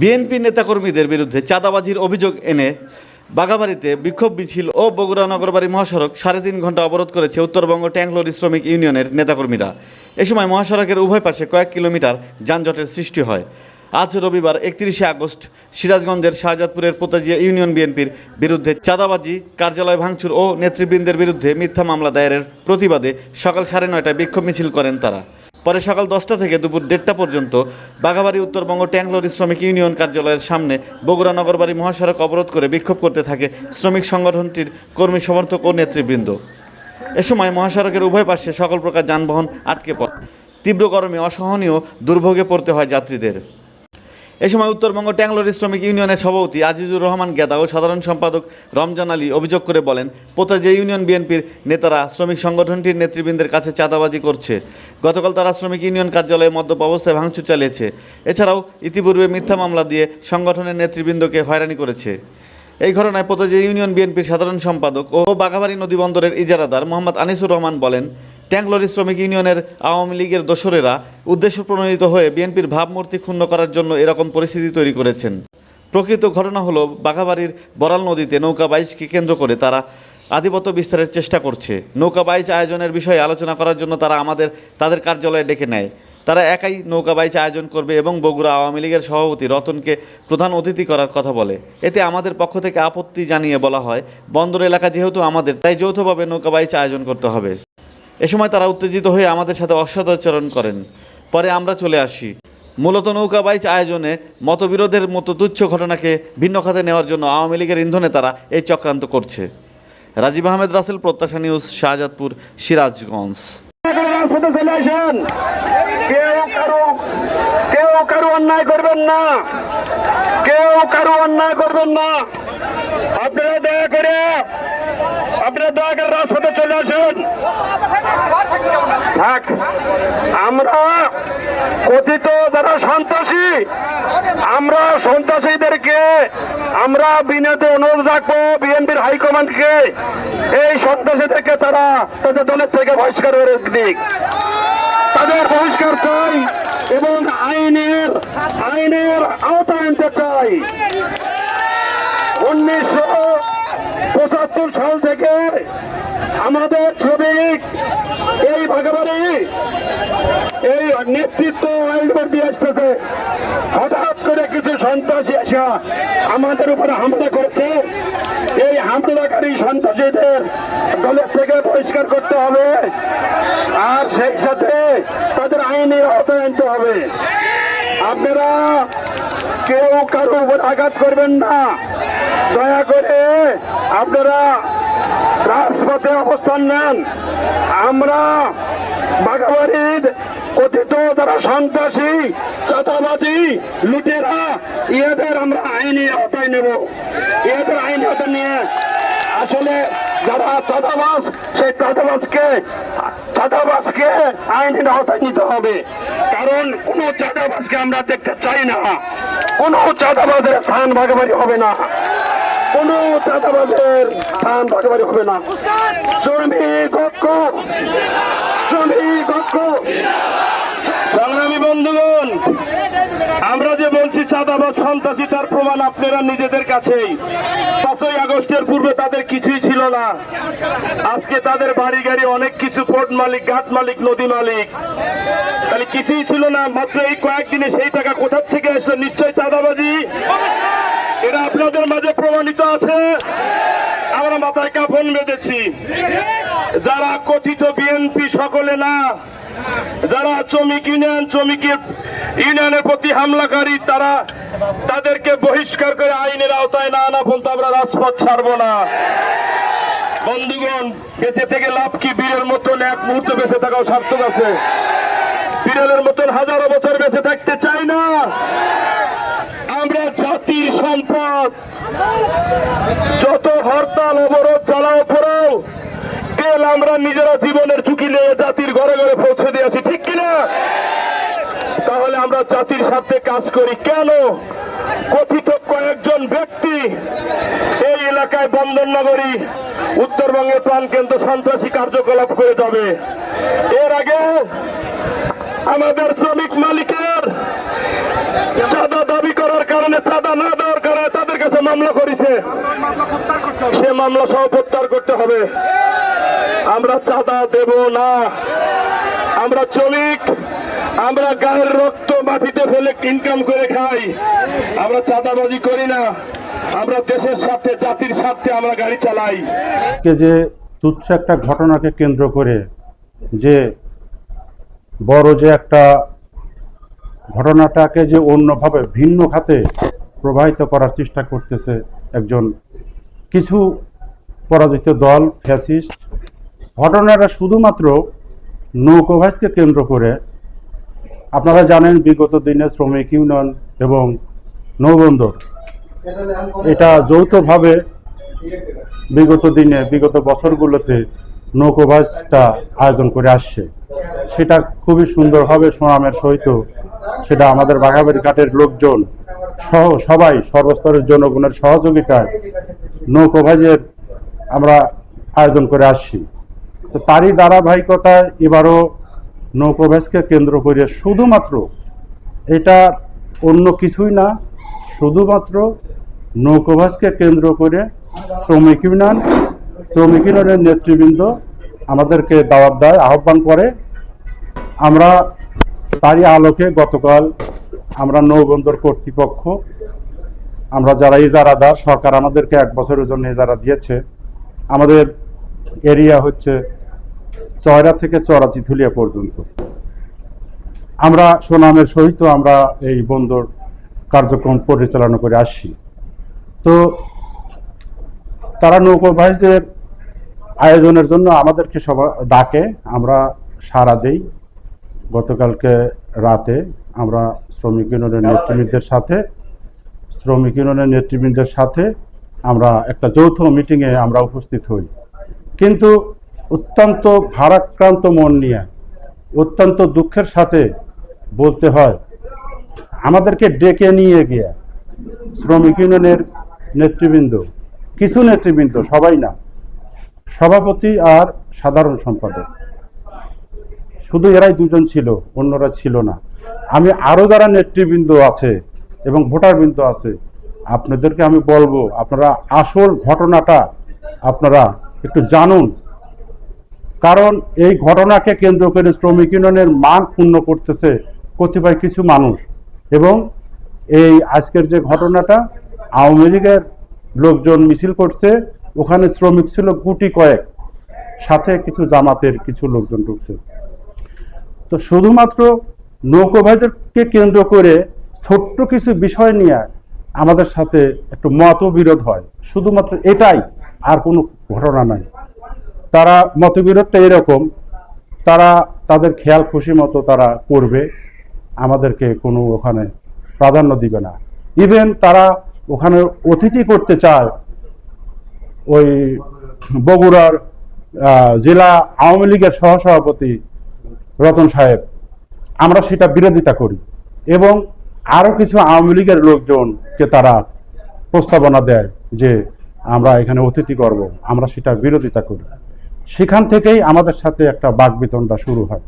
BNP নেতাকর্মীদের বিরুদ্ধে চাঁদাবাজির অভিযোগ এনে বাগাবাড়িতে বিক্ষোভ মিছিল ও বগুড়া নগরবাড়ি মহাসড়ক সাড়ে তিন ঘণ্টা অবরোধ করেছে উত্তরবঙ্গ ট্যাংলোরি শ্রমিক ইউনিয়নের নেতাকর্মীরা। এ সময় মহাসড়কের উভয় পাশে কয়েক কিলোমিটার যানজটের সৃষ্টি হয়। আজ রবিবার একত্রিশে আগস্ট সিরাজগঞ্জের শাহজাদপুরের পোতাজিয়া ইউনিয়ন বিএনপির বিরুদ্ধে চাঁদাবাজি, কার্যালয় ভাঙচুর ও নেতৃবৃন্দের বিরুদ্ধে মিথ্যা মামলা দায়েরের প্রতিবাদে সকাল সাড়ে নয়টায় বিক্ষোভ মিছিল করেন তারা। পরে সকাল দশটা থেকে দুপুর দেড়টা পর্যন্ত বাঘাবাড়ি, উত্তরবঙ্গ ট্যাংলোরি শ্রমিক ইউনিয়ন কার্যালয়ের সামনে বগুড়া নগরবাড়ি মহাসড়ক অবরোধ করে বিক্ষোভ করতে থাকে শ্রমিক সংগঠনটির কর্মী সমর্থক ও নেতৃবৃন্দ। এ সময় মহাসড়কের উভয় পাশে সকল প্রকার যানবাহন আটকে পড়ে। তীব্র গরমে অসহনীয় দুর্ভোগে পড়তে হয় যাত্রীদের। এ সময় উত্তরবঙ্গ ট্যাংলোরি শ্রমিক ইউনিয়নের সভাপতি আজিজুর রহমান গেদা ও সাধারণ সম্পাদক রমজান আলী অভিযোগ করে বলেন, পোতাজে ইউনিয়ন বিএনপির নেতারা শ্রমিক সংগঠনটির নেতৃবৃন্দের কাছে চাঁদাবাজি করছে। গতকাল তারা শ্রমিক ইউনিয়ন কার্যালয়ে মদ্যপ অবস্থায় ভাঙচুর চালিয়েছে। এছাড়াও ইতিপূর্বে মিথ্যা মামলা দিয়ে সংগঠনের নেতৃবৃন্দকে হয়রানি করেছে। এই ঘটনায় পোতাজে ইউনিয়ন বিএনপির সাধারণ সম্পাদক ও বাঘাবাড়ি নদী বন্দরের ইজারাদার মোহাম্মদ আনিসুর রহমান বলেন ট্যাংলোরি শ্রমিক ইউনিয়নের আওয়ামী লীগের দোসরেরা উদ্দেশ্য প্রণোদিত হয়ে বিএনপির ভাবমূর্তি ক্ষুণ্ণ করার জন্য এরকম পরিস্থিতি তৈরি করেছেন। প্রকৃত ঘটনা হলো, বাঘাবাড়ির বরাল নদীতে নৌকা বাইচকে কেন্দ্র করে তারা আধিপত্য বিস্তারের চেষ্টা করছে। নৌকা বাইচ আয়োজনের বিষয়ে আলোচনা করার জন্য তারা আমাদের, তাদের কার্যালয়ে ডেকে নেয়। তারা একাই নৌকা বাইচ আয়োজন করবে এবং বগুড়া আওয়ামী লীগের সভাপতি রতনকে প্রধান অতিথি করার কথা বলে। এতে আমাদের পক্ষ থেকে আপত্তি জানিয়ে বলা হয়, বন্দর এলাকা যেহেতু আমাদের, তাই যৌথভাবে নৌকা বাইচ আয়োজন করতে হবে। এ সময় তারা উত্তেজিত হয়ে আমাদের সাথে অসদাচরণ করেন। পরে আমরা চলে আসি। মূলত নৌকা বাইচ আয়োজনে মতবিরোধের মতো তুচ্ছ ঘটনাকে ভিন্ন খাতে নেওয়ার জন্য আওয়ামী লীগের ইন্ধনে তারা এই চক্রান্ত করছে। রাজীব আহমেদ রাসেল, প্রত্যাশা নিউজ, শাহজাদপুর, সিরাজগঞ্জ। কেউ কারও অন্যায় করবেন না। কেউ কারও অন্যায় করবেন না। আপনারা দয়া করে, আপনারা দয়া করে রাজপথে চলে আসেন আমরা কথিত যারা সন্ত্রাসী, আমরা সন্ত্রাসীদেরকে আমরা বিনীত অনুরোধ রাখব বিএনপির হাইকমান্ডকে। এই সন্ত্রাসীদেরকে তারা তাদের দলের থেকে বহিষ্কার করে দিক। তাদের বহিষ্কার চাই এবং আইনের আইনের আওতায় আনতে চাই। উনিশশো পঁচাত্তর সাল থেকে আমাদের শ্রমিক, এই ভাগাবাড়ি এই নেতৃত্ব ওয়াইল্ড দিয়ে আসতেছে হঠাৎ করে কিছু সন্ত্রাসী আসা আমাদের উপরে হামলা করেছে। এই হামলাকারী সন্ত্রাসীদের দলের থেকে পরিষ্কার করতে হবে আর সেই সাথে তাদের আইনে আনতে হবে। আপনারা কেউ কারও উপর আঘাত করবেন না। দয়া করে আপনারা রাজপথে অবস্থান নেন। আমরা বাগাবাড়ির কথিত যারা সন্ত্রাসী, চাঁদাবাজি, লুটেরা ইয়েদের আমরা আইনি আওতায় নেব। ইয়েদের আইনি আওতায় নিয়ে আসলে যারা চাঁদাবাজ, সেই চাঁদাবাজকে চাঁদাবাজকে আইনের আওতায় নিতে হবে। কারণ কোনো চাঁদাবাজকে আমরা দেখতে চাই না। কোনো চাঁদাবাজের স্থান ভাগাভাগি হবে না। কোন চাঁদাবাজের স্থান ভাগাভাগি হবে না। শ্রমিক ঐক্য। শ্রমিক ঐক্য। সংগ্রামী বন্ধুগণ, আমরা যে বলছি, চাঁদাবাজ সন্ত্রাসী, তার প্রমাণ আপনারা নিজেদের কাছেই। পাঁচই আগস্টের পূর্বে তাদের কিছুই ছিল না। আজকে তাদের বাড়ি গাড়ি অনেক কিছু পোর্ট মালিক, ঘাট মালিক, নদী মালিক। তাহলে কিছুই ছিল না, মাত্র এই কয়েকদিনে সেই টাকা কোথার থেকে আসলো? নিশ্চয়ই চাঁদাবাজি? মাঝে আছে। আমরা মাথায় কাফন বেঁধেছি। যারা কথিত বিএনপি সকলে না, যারা শ্রমিক ইউনিয়ন শ্রমিকের ইউনিয়নের প্রতি হামলাকারী, তারা তাদেরকে বহিষ্কার করে আইনের আওতায় না আনা পর্যন্ত আমরা রাজপথ ছাড়বো না। বন্ধুগণ, বেঁচে থেকে লাভ কি? বীরের মতন এক মুহূর্তে বেঁচে থাকাও সার্থক আছে। বিড়ালের মতন হাজারো বছর বেঁচে থাকতে চাই না। আমরা জাতির সম্পদ যত হরতাল, অবরোধ চালাও, পড়াও, তেল আমরা নিজেরা জীবনের ঝুঁকি নিয়ে জাতির ঘরে ঘরে পৌঁছে দিয়েছি ঠিক কিনা? তাহলে আমরা জাতির সাথে কাজ করি কেন? কথিত কয়েকজন ব্যক্তি এই এলাকায় বন্দর নগরী উত্তরবঙ্গের প্রাণকেন্দ্র সন্ত্রাসী কার্যকলাপ করে যাবে। এর আগে আমাদের শ্রমিক মালিকের চাঁদা কারণে কারণে চাঁদা না দেওয়ার কারণে তাদের কাছে মামলা করেছে। সে মামলা সহ প্রত্যাহার করতে হবে। আমরা চাঁদা দেব না। আমরা শ্রমিক আমরা গায়ের রক্ত মাটিতে ফেলে ইনকাম করে খাই। আমরা চাঁদাবাজি করি না। আমরা দেশের সাথে জাতির সাথে আমরা গাড়ি চালাই। আজকে যে তুচ্ছ একটা ঘটনাকে কেন্দ্র করে যে বড় যে একটা ঘটনাটাকে যে অন্যভাবে ভিন্ন খাতে প্রবাহিত করার চেষ্টা করতেছে একজন কিছু পরাজিত দল, ফ্যাসিস্ট। ঘটনাটা শুধুমাত্র নৌকোভাইজকে কেন্দ্র করে আপনারা জানেন বিগত দিনে শ্রমিক ইউনিয়ন এবং নৌবন্দর। এটা যৌথভাবে বিগত দিনে, বিগত বছরগুলোতে নৌকোবাসটা আয়োজন করে আসছে। সেটা খুবই সুন্দরভাবে সুনামের সহিত সেটা আমাদের বাঘাবাড়ি ঘাটের লোকজন, সহ সবাই সর্বস্তরের জনগণের সহযোগিতায় নৌকোভাজের আমরা আয়োজন করে আসছি। তো তারই ধারাবাহিকতায় এবারও নৌকোভাজকে কেন্দ্র করে শুধুমাত্র এটা অন্য কিছুই না, শুধুমাত্র নৌকোভাসকে কেন্দ্র করে শ্রমিক ইউনিয়ন, শ্রমিক ইউনিয়নের নেতৃবৃন্দ আমাদেরকে দাওয়াত দেয়, আহ্বান করে। আমরা তারই আলোকে গতকাল আমরা নৌবন্দর কর্তৃপক্ষ, আমরা যারা ইজারাদার, সরকার আমাদেরকে এক বছরের জন্য ইজারা দিয়েছে। আমাদের এরিয়া হচ্ছে চয়রা থেকে চরাচি থুলিয়া পর্যন্ত। আমরা সুনামের সহিত আমরা এই বন্দর কার্যক্রম পরিচালনা করে আসছি। তো তারা নৌকোভাইজের আয়োজনের জন্য আমাদেরকে সবাই ডাকে, আমরা সাড়া দেই। গতকালকে রাতে আমরা শ্রমিক ইউনিয়নের নেতৃবৃন্দের সাথে শ্রমিক ইউনিয়নের নেতৃবৃন্দের সাথে আমরা একটা যৌথ মিটিংয়ে আমরা উপস্থিত হই। কিন্তু অত্যন্ত ভারাক্রান্ত মন নিয়ে অত্যন্ত দুঃখের সাথে বলতে হয় আমাদেরকে ডেকে নিয়ে গিয়ে শ্রমিক ইউনিয়নের নেতৃবৃন্দ কিছু নেতৃবৃন্দ সবাই না সভাপতি আর সাধারণ সম্পাদক শুধু এরাই দুজন ছিল, অন্যরা ছিল না। আমি আরও যারা নেতৃবৃন্দ আছে এবং ভোটারবৃন্দ আছে, আপনাদেরকে আমি বলব, আপনারা আসল ঘটনাটা আপনারা একটু জানুন। কারণ এই ঘটনাকে কেন্দ্র করে শ্রমিক ইউনিয়নের মান পূর্ণ করতেছে কতিপয় কিছু মানুষ। এবং এই আজকের যে ঘটনাটা, আওয়ামী লীগের লোকজন মিছিল করছে, ওখানে শ্রমিক ছিল গুটি কয়েক, সাথে কিছু জামাতের কিছু লোকজন ঢুকছে। তো শুধুমাত্র নৌকোভাইদেরকে কেন্দ্র করে ছোট্ট কিছু বিষয় নিয়ে আমাদের সাথে একটু মতবিরোধ হয়। শুধুমাত্র এটাই আর কোনো ঘটনা নাই। তারা মতবিরোধটা এরকম, তারা তাদের খেয়াল খুশি মতো তারা করবে, আমাদেরকে কোনো ওখানে প্রাধান্য দিবে না। ইভেন তারা ওখানে অতিথি করতে চায়, ওই বগুড়ার জেলা আওয়ামী লীগের সহসভাপতি রতন সাহেব, আমরা সেটা বিরোধিতা করি এবং আরও কিছু আওয়ামী লীগের লোকজনকে তারা প্রস্তাবনা দেয় যে আমরা এখানে অতিথি করব, আমরা সেটা বিরোধিতা করি। সেখান থেকেই আমাদের সাথে একটা বাক বিতণ্ডা শুরু হয়।